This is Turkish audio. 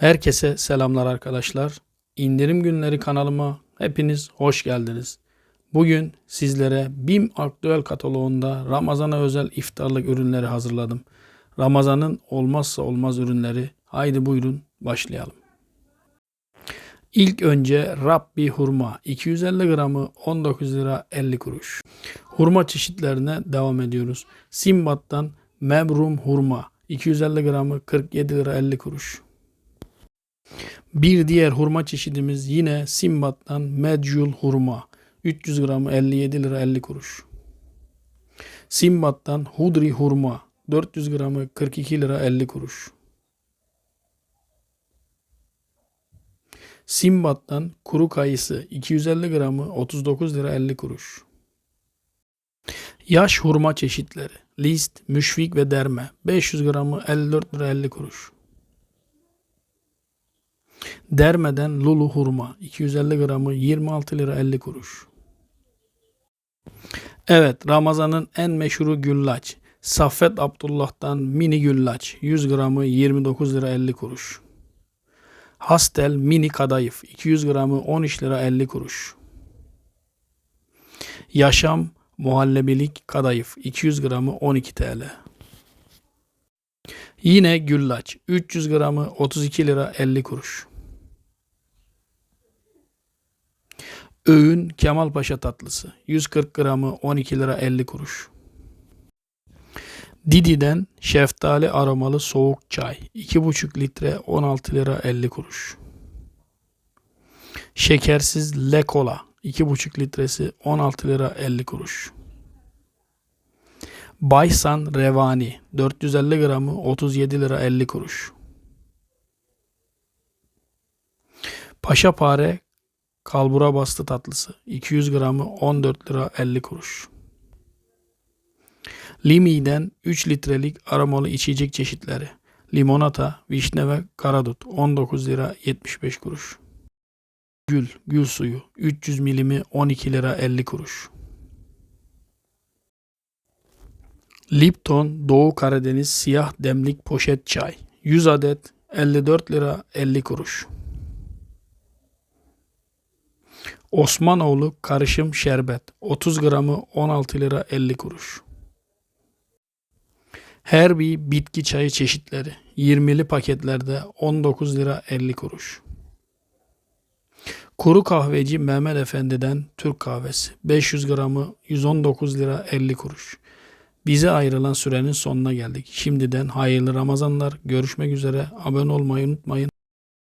Herkese selamlar arkadaşlar. İndirim günleri kanalıma hepiniz hoş geldiniz. Bugün sizlere BİM aktüel kataloğunda Ramazan'a özel iftarlık ürünleri hazırladım. Ramazan'ın olmazsa olmaz ürünleri. Haydi buyurun başlayalım. İlk önce Rabbi hurma 250 gramı 19 lira 50 kuruş. Hurma çeşitlerine devam ediyoruz. Simbat'tan Mebrum hurma 250 gramı 47 lira 50 kuruş. Bir diğer hurma çeşidimiz yine Simbat'tan Medjul hurma 300 gramı 57 lira 50 kuruş. Simbat'tan Hudri hurma 400 gramı 42 lira 50 kuruş. Simbat'tan kuru kayısı 250 gramı 39 lira 50 kuruş. Yaş hurma çeşitleri List, Müşfik ve Derme 500 gramı 54 lira 50 kuruş. Dermeden Lulu hurma 250 gramı 26 lira 50 kuruş. Evet Ramazan'ın en meşhuru güllaç. Saffet Abdullah'tan mini güllaç 100 gramı 29 lira 50 kuruş. Hastel mini kadayıf 200 gramı 13 lira 50 kuruş. Yaşam muhallebilik kadayıf 200 gramı 12 TL. Yine güllaç 300 gramı 32 lira 50 kuruş. Öğün Kemalpaşa tatlısı 140 gramı 12 lira 50 kuruş. Didi'den şeftali aromalı soğuk çay 2,5 litre 16 lira 50 kuruş. Şekersiz Le Cola 2,5 litresi 16 lira 50 kuruş. Baysan Revani 450 gramı 37 lira 50 kuruş. Paşapare kalbura bastı tatlısı 200 gramı 14 lira 50 kuruş. Limi'den 3 litrelik aromalı içecek çeşitleri. Limonata, vişne ve karadut 19 lira 75 kuruş. Gül, gül suyu 300 milimi 12 lira 50 kuruş. Lipton Doğu Karadeniz siyah demlik poşet çay 100 adet 54 lira 50 kuruş. Osmanoğlu karışım şerbet 30 gramı 16 lira 50 kuruş. Her bir bitki çayı çeşitleri 20'li paketlerde 19 lira 50 kuruş. Kuru kahveci Mehmet Efendi'den Türk kahvesi 500 gramı 119 lira 50 kuruş. Bize ayrılan sürenin sonuna geldik. Şimdiden hayırlı Ramazanlar. Görüşmek üzere. Abone olmayı unutmayın.